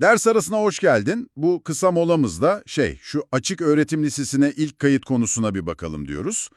Ders arasına hoş geldin. Bu kısa molamızda şey, şu açık öğretim lisesine ilk kayıt konusuna bir bakalım diyoruz.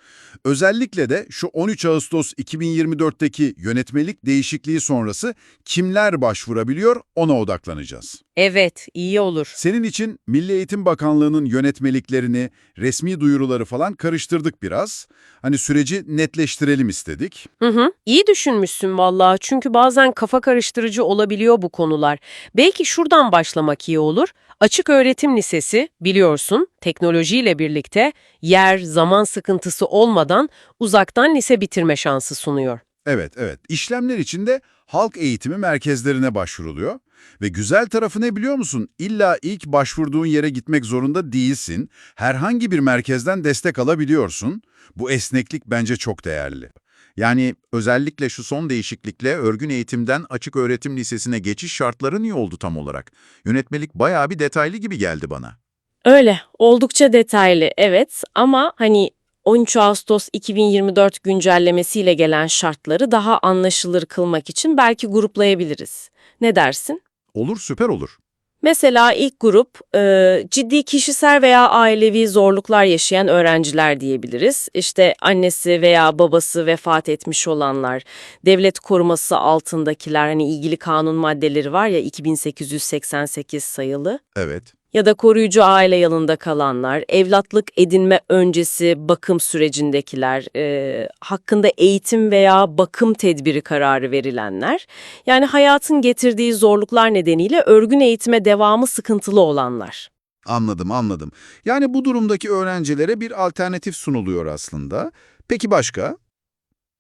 Özellikle de şu 13 Ağustos 2024'teki yönetmelik değişikliği sonrası kimler başvurabiliyor ona odaklanacağız. Evet, iyi olur. Senin için Milli Eğitim Bakanlığı'nın yönetmeliklerini, resmi duyuruları falan karıştırdık biraz. Hani süreci netleştirelim istedik. Hı hı. İyi düşünmüşsün vallahi çünkü bazen kafa karıştırıcı olabiliyor bu konular. Belki şuradan başlamak iyi olur. Açık Öğretim Lisesi biliyorsun teknolojiyle birlikte yer, zaman sıkıntısı olmadan uzaktan lise bitirme şansı sunuyor. Evet, evet. İşlemler için de halk eğitimi merkezlerine başvuruluyor. Ve güzel tarafı ne biliyor musun? İlla ilk başvurduğun yere gitmek zorunda değilsin. Herhangi bir merkezden destek alabiliyorsun. Bu esneklik bence çok değerli. Yani özellikle şu son değişiklikle örgün eğitimden açık öğretim lisesine geçiş şartları niye oldu tam olarak? Yönetmelik bayağı bir detaylı gibi geldi bana. Öyle, oldukça detaylı evet ama hani 13 Ağustos 2024 güncellemesiyle gelen şartları daha anlaşılır kılmak için belki gruplayabiliriz. Ne dersin? Olur, süper olur. Mesela ilk grup e, ciddi kişisel veya ailevi zorluklar yaşayan öğrenciler diyebiliriz. İşte annesi veya babası vefat etmiş olanlar, devlet koruması altındakiler hani ilgili kanun maddeleri var ya 2888 sayılı. Evet. Ya da koruyucu aile yanında kalanlar, evlatlık edinme öncesi bakım sürecindekiler, e, hakkında eğitim veya bakım tedbiri kararı verilenler, yani hayatın getirdiği zorluklar nedeniyle örgün eğitime devamı sıkıntılı olanlar. Anladım, anladım. Yani bu durumdaki öğrencilere bir alternatif sunuluyor aslında. Peki başka?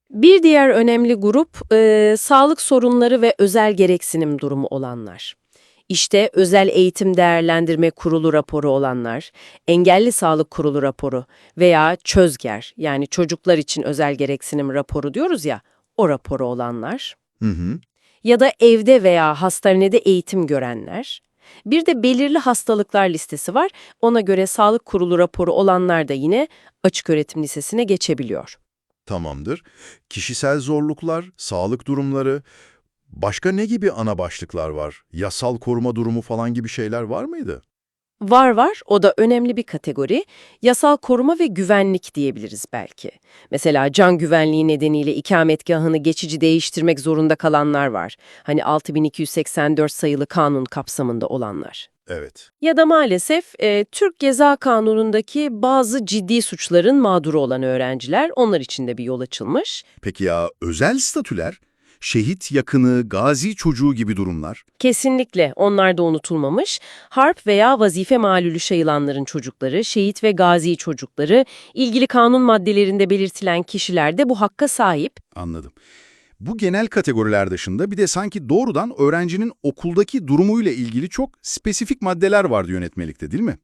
Bir diğer önemli grup, e, sağlık sorunları ve özel gereksinim durumu olanlar. İşte özel eğitim değerlendirme kurulu raporu olanlar, engelli sağlık kurulu raporu veya çözger yani çocuklar için özel gereksinim raporu diyoruz ya, o raporu olanlar Hı hı. ya da evde veya hastanede eğitim görenler. Bir de belirli hastalıklar listesi var. Ona göre sağlık kurulu raporu olanlar da yine açık öğretim lisesine geçebiliyor. Tamamdır. Kişisel zorluklar, sağlık durumları, başka ne gibi ana başlıklar var? Yasal koruma durumu falan gibi şeyler var mıydı? Var var, o da önemli bir kategori. Yasal koruma ve güvenlik diyebiliriz belki. Mesela can güvenliği nedeniyle ikametgahını geçici değiştirmek zorunda kalanlar var. Hani 6284 sayılı kanun kapsamında olanlar. Evet. Ya da maalesef e, Türk Ceza Kanunu'ndaki bazı ciddi suçların mağduru olan öğrenciler, onlar için de bir yol açılmış. Peki ya özel statüler? Şehit yakını, gazi çocuğu gibi durumlar? Kesinlikle onlar da unutulmamış. Harp veya vazife malulü sayılanların çocukları, şehit ve gazi çocukları, ilgili kanun maddelerinde belirtilen kişiler de bu hakka sahip. Anladım. Bu genel kategoriler dışında bir de sanki doğrudan öğrencinin okuldaki durumuyla ilgili çok spesifik maddeler vardı yönetmelikte değil mi?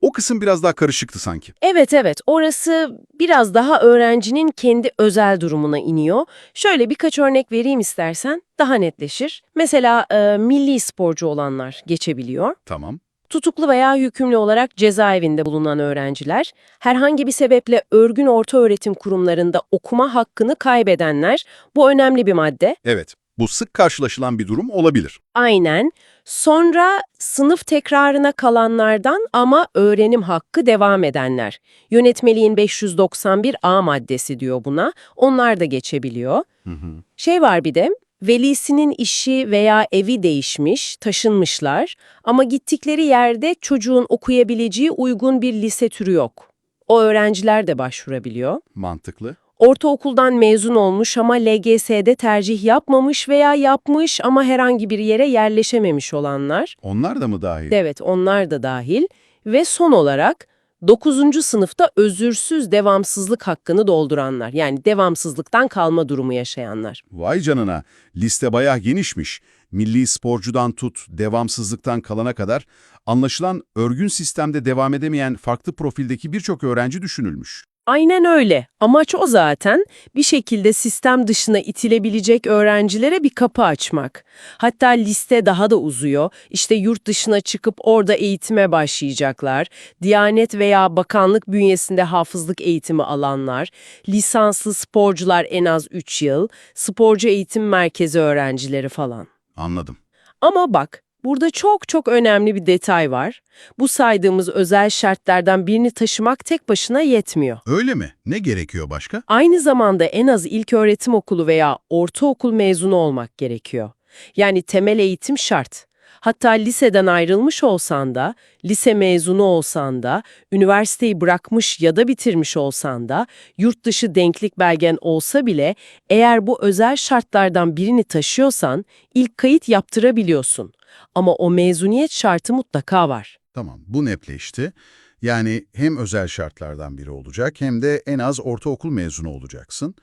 O kısım biraz daha karışıktı sanki. Evet evet orası biraz daha öğrencinin kendi özel durumuna iniyor. Şöyle birkaç örnek vereyim istersen daha netleşir. Mesela e, milli sporcu olanlar geçebiliyor. Tamam. Tutuklu veya hükümlü olarak cezaevinde bulunan öğrenciler, herhangi bir sebeple örgün ortaöğretim kurumlarında okuma hakkını kaybedenler, bu önemli bir madde. Evet. Bu sık karşılaşılan bir durum olabilir. Aynen. Sonra sınıf tekrarına kalanlardan ama öğrenim hakkı devam edenler. Yönetmeliğin 591A maddesi diyor buna. Onlar da geçebiliyor. Hı hı. Şey var bir de, velisinin işi veya evi değişmiş, taşınmışlar ama gittikleri yerde çocuğun okuyabileceği uygun bir lise türü yok. O öğrenciler de başvurabiliyor. Mantıklı. Ortaokuldan mezun olmuş ama LGS'de tercih yapmamış veya yapmış ama herhangi bir yere yerleşememiş olanlar. Onlar da mı dahil? Evet, onlar da dahil. Ve son olarak 9. sınıfta özürsüz devamsızlık hakkını dolduranlar. Yani devamsızlıktan kalma durumu yaşayanlar. Vay canına. Liste bayağı genişmiş. Milli sporcudan tut, devamsızlıktan kalana kadar anlaşılan örgün sistemde devam edemeyen farklı profildeki birçok öğrenci düşünülmüş. Aynen öyle. Amaç o zaten. Bir şekilde sistem dışına itilebilecek öğrencilere bir kapı açmak. Hatta liste daha da uzuyor. İşte yurt dışına çıkıp orada eğitime başlayacaklar. Diyanet veya bakanlık bünyesinde hafızlık eğitimi alanlar. Lisanslı sporcular en az 3 yıl. Sporcu eğitim merkezi öğrencileri falan. Anladım. Ama bak, Burada çok çok önemli bir detay var. Bu saydığımız özel şartlardan birini taşımak tek başına yetmiyor. Öyle mi? Ne gerekiyor başka? Aynı zamanda en az ilköğretim okulu veya ortaokul mezunu olmak gerekiyor. Yani temel eğitim şart. Hatta liseden ayrılmış olsan da, lise mezunu olsan da, üniversiteyi bırakmış ya da bitirmiş olsan da, yurt dışı denklik belgen olsa bile eğer bu özel şartlardan birini taşıyorsan ilk kayıt yaptırabiliyorsun. Ama o mezuniyet şartı mutlaka var. Tamam, bu netleşti. Yani hem özel şartlardan biri olacak hem de en az ortaokul mezunu olacaksın.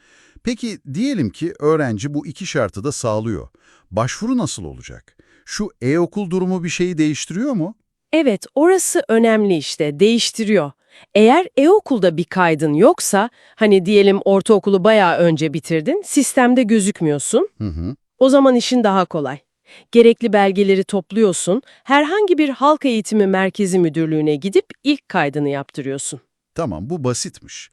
Peki diyelim ki öğrenci bu iki şartı da sağlıyor. Başvuru nasıl olacak? Şu e-okul durumu bir şeyi değiştiriyor mu? Evet, orası önemli işte, değiştiriyor. Eğer e-okulda bir kaydın yoksa, hani diyelim ortaokulu bayağı önce bitirdin, sistemde gözükmüyorsun, Hı hı. o zaman işin daha kolay. Gerekli belgeleri topluyorsun, herhangi bir halk eğitimi merkezi müdürlüğüne gidip ilk kaydını yaptırıyorsun. Tamam, bu basitmiş.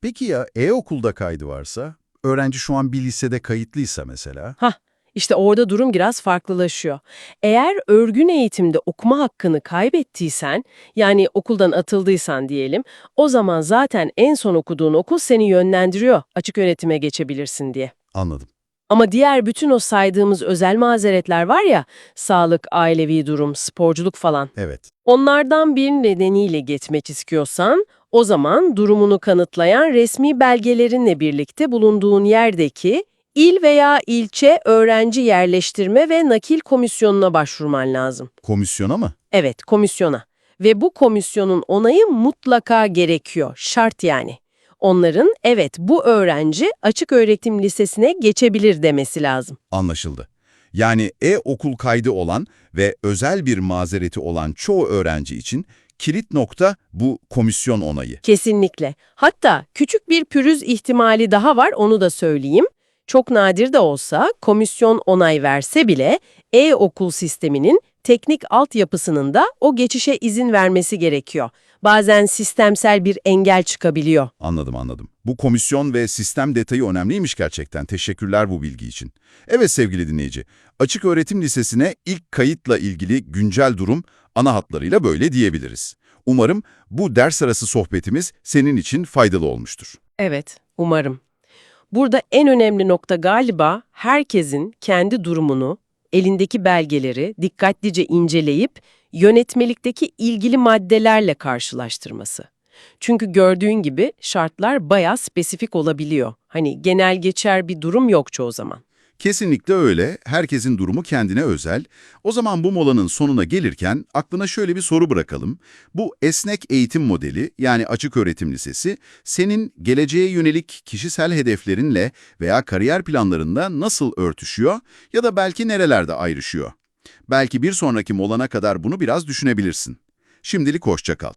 Peki ya e-okulda kaydı varsa? Öğrenci şu an bir lisede kayıtlıysa mesela? Hah, işte orada durum biraz farklılaşıyor. Eğer örgün eğitimde okuma hakkını kaybettiysen, yani okuldan atıldıysan diyelim, o zaman zaten en son okuduğun okul seni yönlendiriyor açık öğretime geçebilirsin diye. Anladım. Ama diğer bütün o saydığımız özel mazeretler var ya, sağlık, ailevi durum, sporculuk falan. Evet. Onlardan bir nedeniyle geçmek istiyorsan, o zaman durumunu kanıtlayan resmi belgelerinle birlikte bulunduğun yerdeki il veya ilçe öğrenci yerleştirme ve nakil komisyonuna başvurman lazım. Komisyona mı? Evet, komisyona. Ve bu komisyonun onayı mutlaka gerekiyor, şart yani. Onların evet bu öğrenci açık öğretim lisesine geçebilir demesi lazım. Anlaşıldı. Yani e-okul kaydı olan ve özel bir mazereti olan çoğu öğrenci için kilit nokta bu komisyon onayı. Kesinlikle. Hatta küçük bir pürüz ihtimali daha var onu da söyleyeyim. Çok nadir de olsa komisyon onay verse bile e-okul sisteminin teknik altyapısının da o geçişe izin vermesi gerekiyor. Bazen sistemsel bir engel çıkabiliyor. Anladım anladım. Bu komisyon ve sistem detayı önemliymiş gerçekten. Teşekkürler bu bilgi için. Evet sevgili dinleyici, Açık Öğretim Lisesi'ne ilk kayıtla ilgili güncel durum ana hatlarıyla böyle diyebiliriz. Umarım bu ders arası sohbetimiz senin için faydalı olmuştur. Evet, umarım. Burada en önemli nokta galiba herkesin kendi durumunu, elindeki belgeleri dikkatlice inceleyip yönetmelikteki ilgili maddelerle karşılaştırması. Çünkü gördüğün gibi şartlar bayağı spesifik olabiliyor. Hani genel geçer bir durum yok çoğu zaman. Kesinlikle öyle. Herkesin durumu kendine özel. O zaman bu molanın sonuna gelirken aklına şöyle bir soru bırakalım. Bu esnek eğitim modeli yani açık öğretim lisesi senin geleceğe yönelik kişisel hedeflerinle veya kariyer planlarında nasıl örtüşüyor ya da belki nerelerde ayrışıyor? Belki bir sonraki molana kadar bunu biraz düşünebilirsin. Şimdilik hoşça kal.